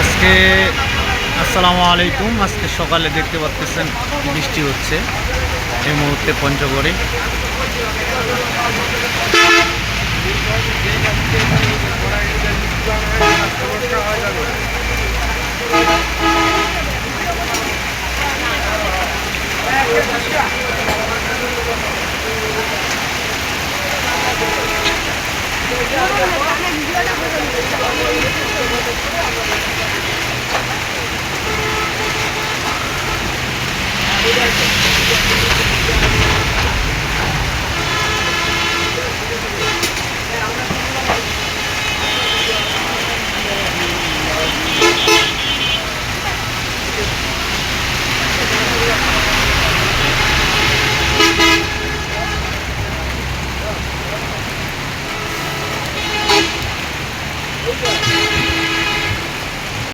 আজকে আসসালামু আলাইকুম। আজকে সকালে দেখতে পাচ্ছেন বৃষ্টি হচ্ছে। এই মুহূর্তে পঞ্চগড়ে। Congratulations.